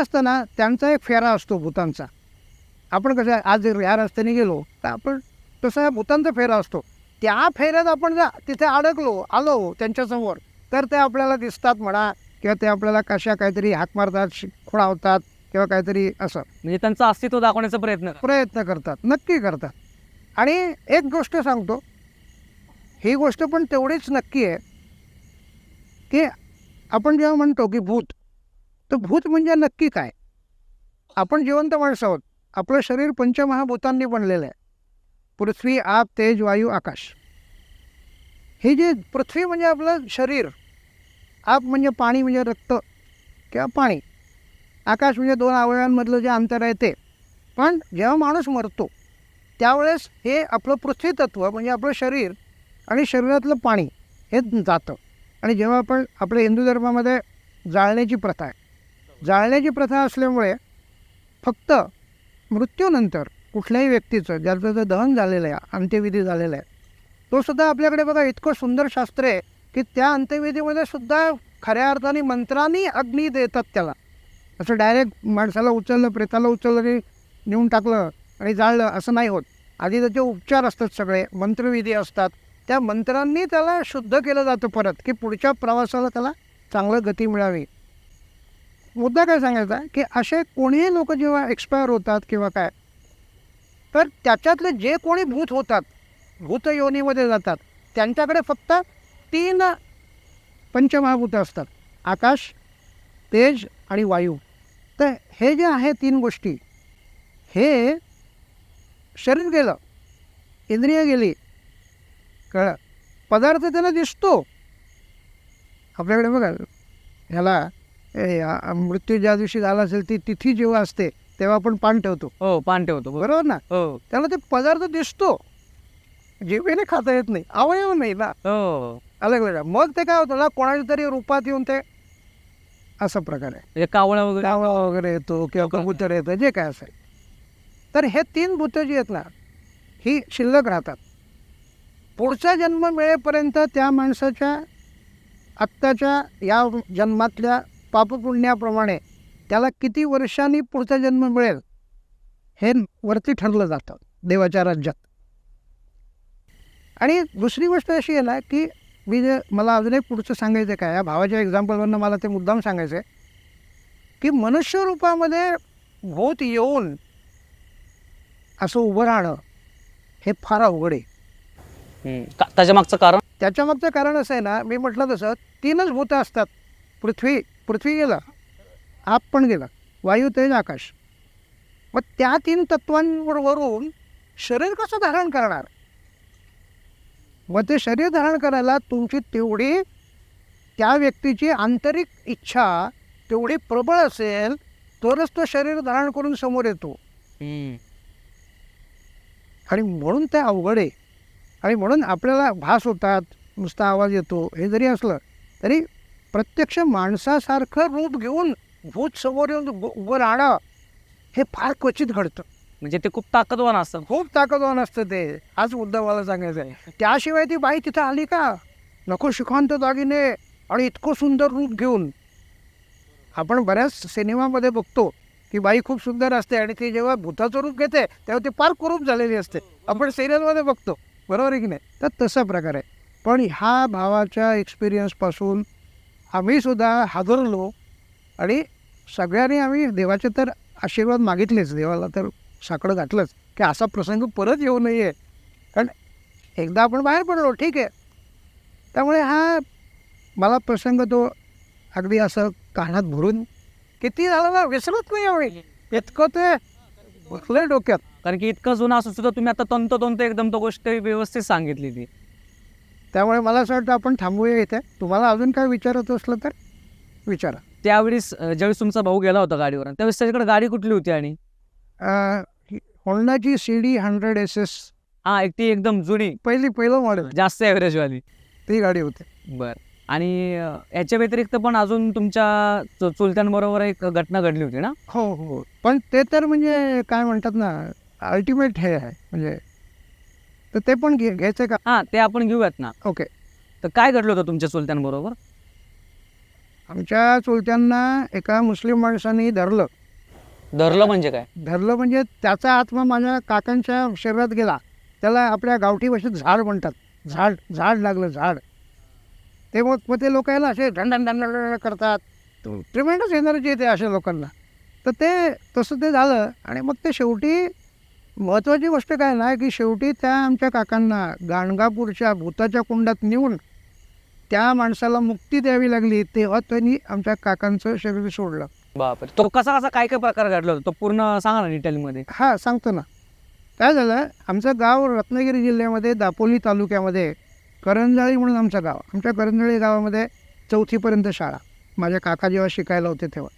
असतं ना त्यांचा एक फेरा असतो भूतांचा. आपण कसं आज जर या रस्त्याने गेलो तर आपण तसा या भूतांचा फेरा असतो. त्या फेऱ्यात आपण जर तिथे अडकलो आलो त्यांच्यासमोर तर ते आपल्याला दिसतात म्हणा किंवा ते आपल्याला कशा काहीतरी हाक मारतात खुणावतात किंवा काहीतरी असं. म्हणजे त्यांचं अस्तित्व दाखवण्याचा प्रयत्न. प्रयत्न करतात नक्की करतात. आणि एक गोष्ट सांगतो ही गोष्ट पण तेवढीच नक्की आहे की आपण जेव्हा म्हणतो की भूत तर भूत म्हणजे नक्की काय? आपण जिवंत माणसं आहोत. आपलं शरीर पंचमहाभूतांनी बनलेलं आहे. पृथ्वी आप तेज वायू आकाश. हे जे पृथ्वी म्हणजे आपलं शरीर आप म्हणजे पाणी म्हणजे रक्त किंवा पाणी. आकाश म्हणजे दोन अवयवांमधलं जे अंतर आहे ते. पण जेव्हा माणूस मरतो त्यावेळेस हे आपलं पृथ्वी तत्व म्हणजे आपलं शरीर आणि शरीरातलं पाणी हे जातं. आणि जेव्हा आपण आपल्या हिंदू धर्मामध्ये जाळण्याची प्रथा आहे जाळण्याची प्रथा असल्यामुळे फक्त मृत्यूनंतर कुठल्याही व्यक्तीचं ज्याचं जे दहन झालेलं आहे अंत्यविधी झालेला आहे तो सुद्धा आपल्याकडे बघा इतकं सुंदर शास्त्र आहे की त्या अंत्यविधीमध्ये सुद्धा खऱ्या अर्थाने मंत्रांनी अग्नी देतात त्याला. असं डायरेक्ट माणसाला उचललं प्रेताला उचललं आणि नेऊन टाकलं आणि जाळलं असं नाही होत. आधी त्याचे उपचार असतात सगळे मंत्रविधी असतात. त्या मंत्रांनी त्याला शुद्ध केलं जातं परत की पुढच्या प्रवासाला त्याला चांगलं गती मिळावी. मुद्दा काय सांगायचा की असे कोणीही लोक जेव्हा एक्सपायर होतात किंवा काय तर त्याच्यातले जे कोणी भूत होतात भूत योनीमध्ये जातात त्यांच्याकडे फक्त तीन पंचमहाभूत असतात आकाश तेज आणि वायू. तर हे जे आहे तीन गोष्टी हे शरीर गेलं इंद्रिय गेली कळ पदार्थ त्यांना दिसतो. आपल्याकडे बघा ह्याला मृत्यू ज्या दिवशी झाला असेल ती तिथी जेव्हा असते तेव्हा आपण पान ठेवतो. हो पान ठेवतो बरोबर. ना? हो. त्याला ते पदार्थ दिसतो. जिभेने खाता येत नाही अवयव नाही ना? हो. अलग अलग मग ते काय होतं ना कोणाच्या तरी रूपात येऊन ते असा प्रकार आहे. म्हणजे कावळा वगैरे? कावळा वगैरे येतो किंवा कबूतर येतं जे काय असेल. तर हे तीन भूतं जी आहेत ना ही शिल्लक राहतात. पुढचा जन्म मिळेपर्यंत त्या माणसाच्या आत्ताच्या या जन्मातल्या पापपुण्याप्रमाणे त्याला किती वर्षांनी पुढचा जन्म मिळेल हे वरती ठरलं जातं देवाच्या राज्यात. आणि दुसरी गोष्ट अशी आहे ना की मी जे मला अजून एक पुढचं सांगायचं काय? या भावाच्या एक्झाम्पलवरनं मला ते मुद्दाम सांगायचं आहे की मनुष्य रूपामध्ये भूत येऊन असं उभं राहणं हे फार अवघड आहे. त्याच्या मागचं कारण? त्याच्या मागचं कारण असं आहे ना मी म्हटलं तसं तीनच भूतं असतात पृथ्वी पृथ्वी गेलं आप पण गेला वायू तेज आकाश. मग त्या तीन तत्वांवरून शरीर कसं धारण करणार? मग ते शरीर धारण करायला तुमची तेवढी त्या व्यक्तीची आंतरिक इच्छा तेवढी प्रबळ असेल तरच तो शरीर धारण करून समोर येतो. आणि म्हणून ते अवघड आहे. आणि म्हणून आपल्याला भास होतात नुसता आवाज येतो हे जरी असलं तरी प्रत्यक्ष माणसासारखं रूप घेऊन भूत समोर येऊन उभं राहणं हे फार क्वचित घडतं. म्हणजे ते खूप ताकदवान असतं. खूप ताकदवान असतं ते. हाच मुद्दा मला सांगायचा आहे त्याशिवाय ती बाई तिथं आली का? नको शिखांत दागिने आणि इतकं सुंदर रूप घेऊन. आपण बऱ्याच सिनेमामध्ये बघतो की बाई खूप सुंदर असते आणि ती जेव्हा भूताचं रूप घेते तेव्हा ती फार कुरूप झालेली असते. आपण सिरियलमध्ये बघतो. बरोबर आहे की नाही? तर तसा प्रकार आहे. पण ह्या भावाच्या एक्सपिरियन्सपासून आम्ही सुद्धा हादरलो आणि सगळ्यांनी आम्ही देवाचे तर आशीर्वाद मागितलेच देवाला तर साकडं घातलंच की असा प्रसंग परत येऊ नये. कारण एकदा आपण बाहेर पडलो ठीक आहे. त्यामुळे हा मला प्रसंग तो अगदी असं कानात भरून किती झालं ना विसरत नाही आम्ही. इतकं ते बसलं डोक्यात. कारण की इतकं जुनं असं सुद्धा तुम्ही आता तंतोतंत एकदम तो गोष्ट व्यवस्थित सांगितली ती. त्यामुळे मला असं वाटतं आपण थांबूया इथे. तुम्हाला अजून काय विचारायचं असलं तर विचारा. त्यावेळेस ज्यावेळेस तुमचा भाऊ गेला होता गाडीवर त्यावेळेस त्याच्याकडे गाडी कुठली होती आणि? ही होंडाची C D hundred S S हा एक ती एकदम जुनी. पहिली पहिलं मॉडेल जास्त ॲव्हरेजवाली ती गाडी होती. बर. आणि याच्या व्यतिरिक्त पण अजून तुमच्या चुलत्यांबरोबर एक घटना घडली होती ना? हो हो. पण ते तर म्हणजे काय म्हणतात ना अल्टिमेट हे आहे. म्हणजे तर ते पण घे घ्यायचं का? हा ते आपण घेऊयात ना. ओके. तर काय घडलं होतं तुमच्या चुलत्यांबरोबर? आमच्या चुलत्यांना एका मुस्लिम माणसाने धरलं. धरलं म्हणजे काय? धरलं म्हणजे त्याचा आत्मा माझ्या काकांच्या शरीरात गेला. त्याला आपल्या गावठी भाषेत झाड म्हणतात. झाड झाड लागलं झाड. ते मग मग ते लोक याला असे ढंडन ढंडन करतात. ट्रिमेंडस एनर्जी येते अशा लोकांना. तर ते तसं ते झालं आणि मग ते शेवटी महत्त्वाची गोष्ट काय ना की शेवटी त्या आमच्या काकांना गाणगापूरच्या भूताच्या कुंडात नेऊन त्या माणसाला मुक्ती द्यावी लागली तेव्हा त्यांनी आमच्या काकांचं शरीर सोडलं. बापरे. तो कसा कसा काय काय प्रकार घडला होता? तो पूर्ण सांगा ना डिटेलमध्ये. हां सांगतो ना. काय झालं आमचं गाव रत्नागिरी जिल्ह्यामध्ये दापोली तालुक्यामध्ये करंजाळी म्हणून आमचं गाव. आमच्या करंजाळी गावामध्ये चौथीपर्यंत शाळा. माझ्या काका जेव्हा शिकायला होते तेव्हा.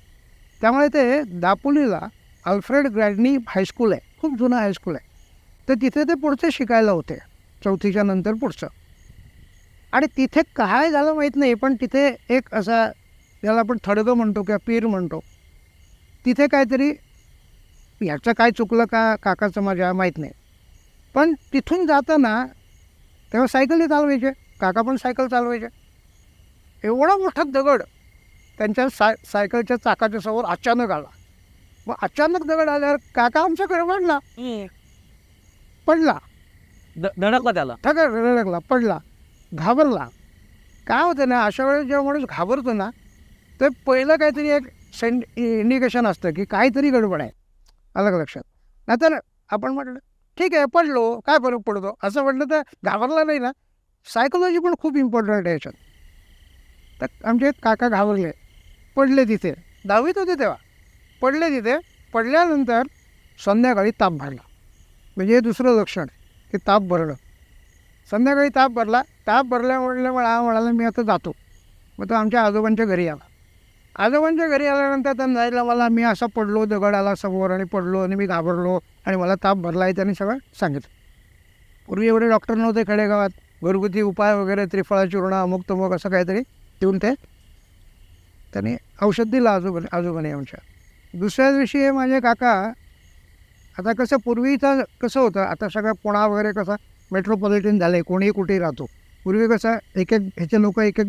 त्यामुळे ते दापोलीला अल्फ्रेड ग्रॅडनी हायस्कूल आहे. खूप जुनं हायस्कूल आहे. तर तिथे ते पुढचे शिकायला होते. चौथीच्या नंतर पुढचं. आणि तिथे काय झालं माहीत नाही पण तिथे एक असा ज्याला आपण थडगं म्हणतो किंवा पीर म्हणतो तिथे काहीतरी ह्याचं काय चुकलं का काकाचं माझ्या माहीत नाही. पण तिथून जाताना तेव्हा सायकली चालवायचे. काका पण सायकल चालवायचे. एवढा मोठा दगड त्यांच्या साय सायकलच्या चाकाच्या समोर अचानक आला. मग अचानक दगड आल्यावर काका आमच्याकडे वाढला पडला. द- धडकला त्याला. ठगड रडकला पडला. घाबरला. काय होतं ना अशा वेळेस जेव्हा माणूस घाबरतो ना तर पहिलं काहीतरी एक सेंड इंडिकेशन असतं की काहीतरी गडबड आहे. अलग लक्षात. नाहीतर आपण म्हटलं ठीक आहे पडलो. काय फरक पडतो? असं म्हटलं तर घाबरला नाही ना. सायकोलॉजी पण खूप इम्पॉर्टंट आहे याच्यात. तर आमचे काका घाबरले. पडले तिथे. दहावीत होते तेव्हा. पडले तिथे पडल्यानंतर संध्याकाळी ताप भरला. म्हणजे हे दुसरं लक्षण की ताप भरलं. संध्याकाळी ताप भरला ताप भरल्या म्हणल्यामुळे हा म्हणाला मी आता जातो. मग तो आमच्या आजोबांच्या घरी आला. आजोबांच्या घरी आल्यानंतर त्यांना जायला मला मी असा पडलो दगड आला समोर आणि पडलो आणि मी घाबरलो आणि मला ताप भरला आहे त्यांनी सगळं सांगितलं. पूर्वी एवढे डॉक्टर नव्हते खेडेगावात. घरगुती उपाय वगैरे त्रिफळा चूर्ण अमुक तमुक असं काहीतरी देऊन ते त्यांनी औषध दिलं आजोबा आजोबाने आमच्या. दुसऱ्या दिवशी माझे काका आता कसं पूर्वीचं कसं होतं आता सगळं पुणा वगैरे कसं मेट्रोपॉलिटन झालं आहे कोणीही कुठेही राहतो. पूर्वी कसं एक एक ह्याचे लोक एक एक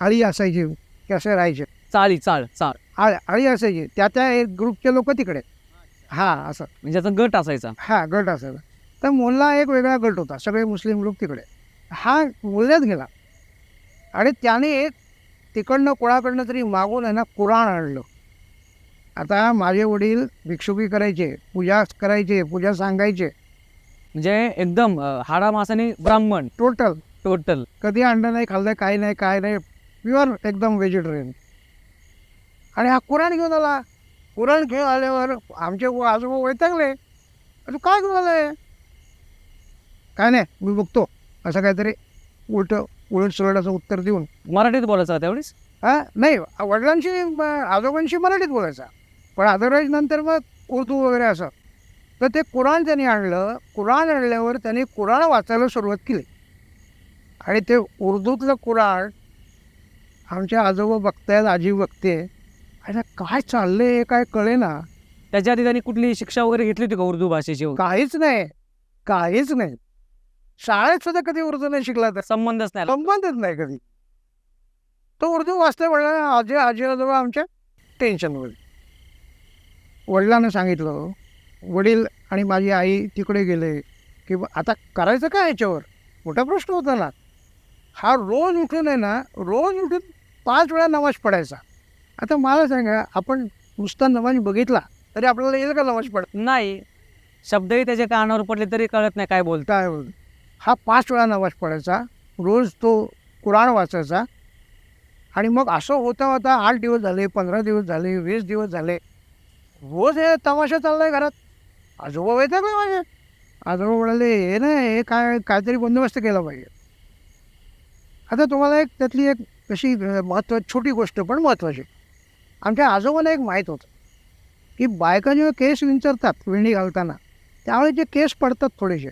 आळी असायची की असे राहायचे. चाळी चाळ चाळ. आळ आळी असायची. त्या त्या एक ग्रुपचे लोक तिकडे. हां असं. म्हणजे त्याचा गट असायचा. हा गट असायचा. तर मोल्ला एक वेगळा गट होता सगळे मुस्लिम लोक तिकडे. हा मोल्ल्यात गेला. आणि त्याने तिकडनं कोणाकडनं तरी मागून आहे ना कुराण आणलं. आता माझे वडील भिक्षुकी करायचे पूजा करायचे पूजा सांगायचे. म्हणजे एकदम हाडा मासाने ब्राह्मण. टोटल टोटल कधी अंडं नाही खाल्लं काही नाही काय नाही प्युअर एकदम व्हेजिटेरियन आणि हा कुराण घेऊन आला. कुराण घेऊन आल्यावर आमचे आजोबा वैतागले. अरे काय घेऊन आलंय काय नाही मी बघतो. असं काहीतरी उलट उलट सुलट असं उत्तर देऊन. मराठीत बोलायचं त्यावेळेस? हां? नाही वडिलांशी आजोबांशी मराठीत बोलायचा. पण अदरवाईज नंतर मग उर्दू वगैरे असं. तर ते कुराण त्यांनी आणलं कुराण आणल्यावर त्यांनी कुराण वाचायला सुरुवात केली. आणि ते उर्दूतलं कुराण आमचे आजोबा बघतायत आजी बघते. आणि काय चाललंय काय कळे ना. त्याच्या आधी त्यांनी कुठली शिक्षा वगैरे घेतली होती का उर्दू भाषेची? काहीच नाही. काहीच नाही. शाळेत सुद्धा कधी उर्दू नाही शिकला तर. संबंधच नाही. संबंधच नाही कधी. तो उर्दू वाचता म्हणला आजी आजी आजोबा आमच्या टेन्शनमध्ये वडिलांना सांगितलं वडील आणि माझी आई तिकडे गेले की बा- आता करायचं काय याच्यावर? मोठा प्रश्न होता ना. हा रोज उठून आहे ना रोज उठून पाच वेळा नमाज पडायचा. आता मला सांगा आपण नुसता नमाज बघितला तरी आपल्याला येईल का नमाज पड नाही. शब्दही त्याच्या कानावर पडले तरी कळत नाही काय बोलत. हा पाच वेळा नमाज पडायचा रोज तो कुराण वाचायचा. आणि मग असं होता होता आठ दिवस झाले पंधरा दिवस झाले वीस दिवस झाले. रोज हे तमाशा चाललाय घरात. आजोबा वैतागले माझे. आजोबा म्हणाले हे नाही हे काय काहीतरी बंदोबस्त केला पाहिजे. आता तुम्हाला एक त्यातली एक कशी महत्त्व छोटी गोष्ट पण महत्त्वाची आमच्या आजोबाला एक माहीत होतं की बायका जेव्हा केस विंचरतात विणी घालताना त्यावेळी जे केस पडतात थोडेसे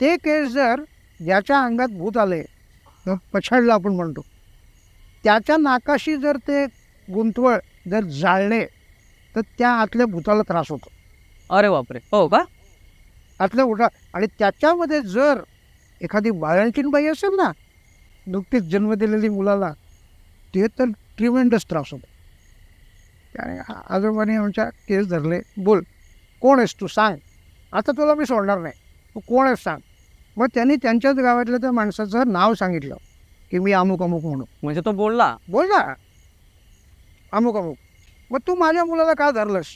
ते केस जर ज्याच्या अंगात भूत आले पछाडलं आपण म्हणतो त्याच्या नाकाशी जर ते गुंतवळ जर जाळले तर त्या आतल्या भूताला त्रास होतो. अरे बापरे. हो का? आतल्या उठा आणि त्याच्यामध्ये जर एखादी बाळंटीण बाई असेल ना नुकतीच जन्म दिलेली मुलाला ते तर ट्रिमेंडस त्रास होतो. त्याने आजोबाने आमच्या केस धरले. बोल कोण आहेस तू? सांग. आता तुला मी सोडणार नाही. तू कोण आहेस सांग. मग त्यांनी त्यांच्याच गावातल्या त्या माणसाचं नाव सांगितलं की मी अमुक अमुक म्हणून. म्हणजे तो बोलला. बोल ना अमुक अमुक मग तू माझ्या मुलाला का धरलंस?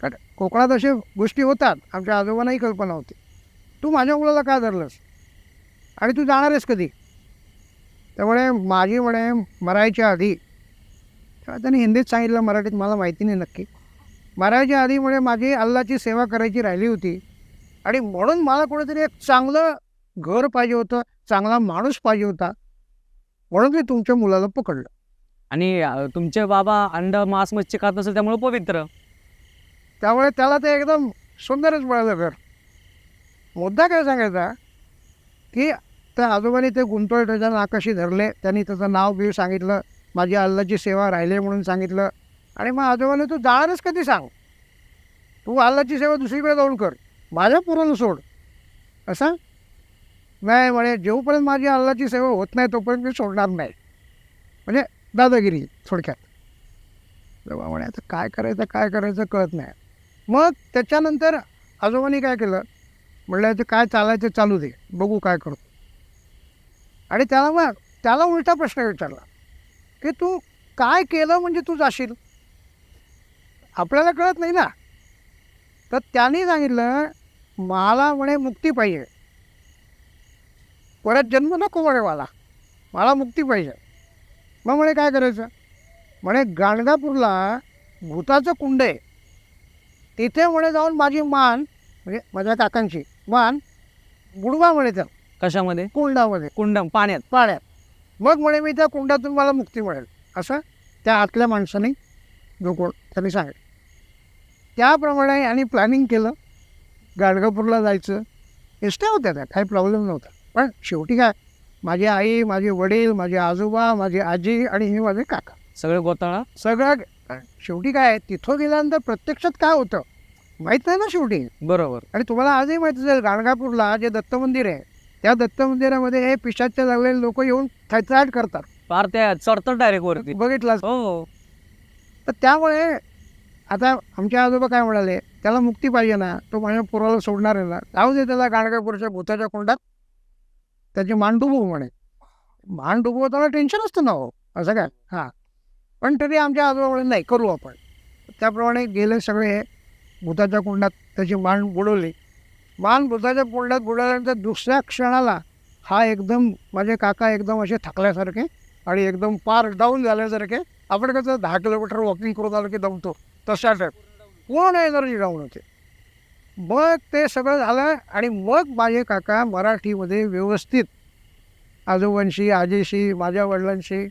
कारण कोकणात असे गोष्टी होतात आमच्या आजोबांनाही कल्पना होती. तू माझ्या मुलाला का धरलंस? आणि तू जाणार आहेस कधी? त्यामुळे माझी म्हणे मरायच्या आधी. तेव्हा त्यांनी हिंदीत सांगितलं मराठीत मला माहिती नाही नक्की. मरायच्या आधी म्हणे माझी अल्लाची सेवा करायची राहिली होती. आणि म्हणून मला कोणीतरी एक चांगलं घर पाहिजे होतं चांगला माणूस पाहिजे होता. म्हणून मी तुमच्या मुलाला पकडलं. आणि तुमचे बाबा अंड मांस मच्छी खात नसेल त्यामुळे पवित्र. त्यामुळे त्याला ते एकदम सुंदरच मिळालं घर. मुद्दा काय सांगायचा? की त्या आजोबाने ते गुंतवळ त्याच्या नाकाशी धरले. त्यांनी त्याचं नाव बिव सांगितलं. माझी अल्लाची सेवा राहिले म्हणून सांगितलं. आणि मग आजोबाने तू जाणारच कधी सांग? तू अल्लाची सेवा दुसरीकडे जाऊन कर. माझ्या पुरण सोड. असा? नाही म्हणे जेवपर्यंत माझी अल्लाची सेवा होत नाही तोपर्यंत मी सोडणार नाही. म्हणजे दादागिरी थोडक्यात. तेव्हा आता काय करायचं काय करायचं कळत नाही. मग त्याच्यानंतर आजोबांनी काय केलं? म्हणलं काय चालायचं चालू दे बघू काय करतो. आणि त्याला मग त्याला उलटा प्रश्न विचारला की तू काय केलं म्हणजे तू जाशील? आपल्याला कळत नाही ना. तर त्यांनी सांगितलं मला म्हणे मुक्ती पाहिजे. परत जन्म नको म्हणे मला. मला मुक्ती पाहिजे. मग म्हणे काय करायचं? म्हणे गाणगापूरला भूताचं कुंड आहे. तिथे म्हणे जाऊन माझी मान म्हणजे माझ्या काकांची मान बुडवा म्हणे त्या कशामध्ये? कुंडामध्ये. कुंडम पाण्यात. पाण्यात. मग म्हणे मी त्या कुंडातून मला मुक्ती मिळेल. असं त्या आतल्या माणसाने जो कोण त्यांनी सांगितलं. त्याप्रमाणे यांनी प्लॅनिंग केलं. गाणगापूरला जायचं. एसट्या होत्या त्या काही प्रॉब्लेम नव्हता. पण शेवटी काय? माझी आई माझे वडील माझे आजोबा माझी आजी आणि हे माझे काका. सगळे गोताळा? सगळं शेवटी काय तिथं गेल्यानंतर प्रत्यक्षात काय होतं? माहीत नाही ना शेवटी. बरोबर. आणि तुम्हाला आजही माहीत असेल गाणगापूरला जे दत्त मंदिर आहे त्या दत्त मंदिरामध्ये हे पिशाच्या लागलेले लोक येऊन थैत्राट करतात. फार त्या चढतात डायरेक्ट वरती. बघितलं हो. तर त्यामुळे आता आमचे आजोबा काय म्हणाले त्याला मुक्ती पाहिजे ना तो माझ्या पोराला सोडणार आहे ना. जाऊ दे त्याला गाणगापूरच्या भूताच्या कोंडात. त्याची मान डुबू म्हणे. मान डुबवताना टेन्शन असतं ना हो असं काय? हां. पण तरी आमच्या आजोबा नाही करू आपण. त्याप्रमाणे गेले सगळे भूताच्या कुंडात त्याची मान बुडवली. मान भूताच्या कुंडात बुडवल्यानंतर दुसऱ्या क्षणाला हा एकदम माझे काका एकदम असे थकल्यासारखे आणि एकदम पार डाऊन झाल्यासारखे आपण कसं दहा किलोमीटर वॉकिंग करून आलो की दमतो. तशा टाईप पूर्ण एनर्जी डाऊन होते? मग ते सगळं झालं आणि मग माझे काका मराठीमध्ये व्यवस्थित आजोबांशी आजीशी माझ्या वडिलांशी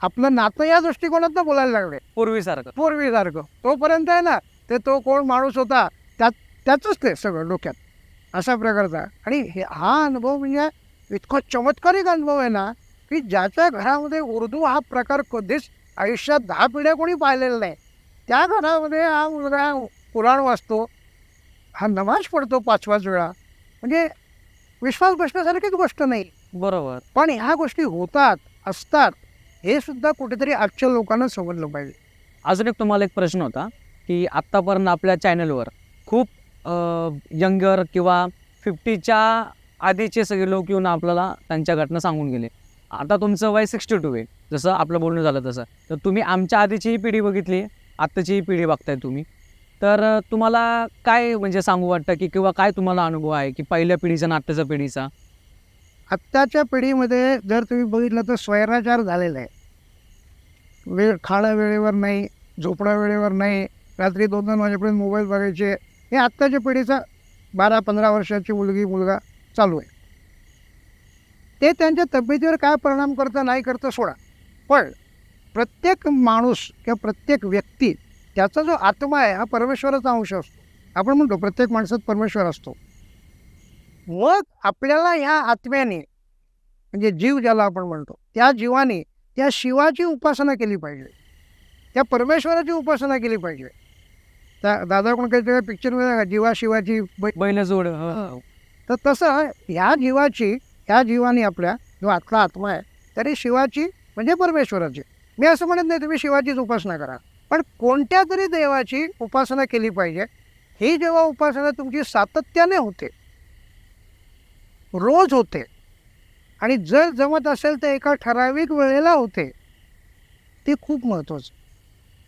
आपलं नातं या दृष्टिकोनातनं बोलायला लागले. पूर्वीसारखं. पूर्वीसारखं. तोपर्यंत आहे ना ते तो कोण माणूस होता त्यात त्याचंच ते सगळं डोक्यात. अशा प्रकारचा. आणि हे हा अनुभव म्हणजे इतका चमत्कारिक अनुभव आहे ना की ज्याच्या घरामध्ये उर्दू हा प्रकार कधीच आयुष्यात दहा पिढ्या कोणी पाहिलेला नाही. त्या घरामध्ये हा मुलगा कुराण वाचतो हा नमाज पडतो पाच पाच वेळा म्हणजे विश्वास बसण्यासारखीच गोष्ट नाही. बरोबर. पण ह्या गोष्टी होतात असतात हे सुद्धा कुठेतरी आजच्या लोकांना समजलं पाहिजे. अजून एक तुम्हाला एक प्रश्न होता की आत्तापर्यंत आपल्या चॅनलवर खूप यंगर किंवा फिफ्टीच्या आधीचे सगळे लोक येऊन आपल्याला त्यांच्या घटना सांगून गेले. आता तुमचं वय सिक्स्टी टू आहे. जसं आपलं बोलणं झालं तसं. तर तुम्ही आमच्या आधीची ही पिढी बघितली आत्ताची ही पिढी बघताय तुम्ही. तर तुम्हाला काय म्हणजे सांगू वाटतं की किंवा काय तुम्हाला अनुभव आहे की पहिल्या पिढीचा आणि आत्ताच्या पिढीचा? आत्ताच्या पिढीमध्ये जर तुम्ही बघितलं तर स्वैराचार झालेला आहे. वेळ खाणं वेळेवर नाही झोपणं वेळेवर नाही रात्री दोन दोन वाजेपर्यंत मोबाईल बघायचे हे आत्ताच्या पिढीचा बारा पंधरा वर्षाची मुलगी मुलगा चालू आहे. ते त्यांच्या तब्येतीवर काय परिणाम करतं नाही करतं सोडा. पण प्रत्येक माणूस किंवा प्रत्येक व्यक्ती त्याचा जो आत्मा आहे हा परमेश्वराचा अंश असतो. आपण म्हणतो प्रत्येक माणसात परमेश्वर असतो. मग आपल्याला ह्या आत्म्याने म्हणजे जीव ज्याला आपण म्हणतो त्या जीवाने त्या शिवाची उपासना केली पाहिजे. त्या परमेश्वराची उपासना केली पाहिजे. त्या दादा कोण काहीतरी पिक्चरमध्ये जीवा शिवाची बै- बैल जोड हो. तर तसं ह्या जीवाची ह्या जीवाने आपल्या जो आतला आत्मा आहे तरी शिवाची म्हणजे परमेश्वराची. मी असं म्हणत नाही तुम्ही शिवाचीच उपासना करा. पण कोणत्या तरी देवाची उपासना केली पाहिजे ही जेव्हा उपासना तुमची सातत्याने होते रोज होते आणि जर जमत असेल तर एका ठराविक वेळेला होते ते खूप महत्त्वाचं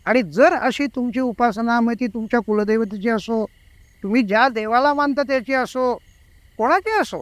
आणि जर अशी तुमची उपासना मग ती तुमच्या कुलदेवतेची असो तुम्ही ज्या देवाला मानता त्याची असो कोणाची असो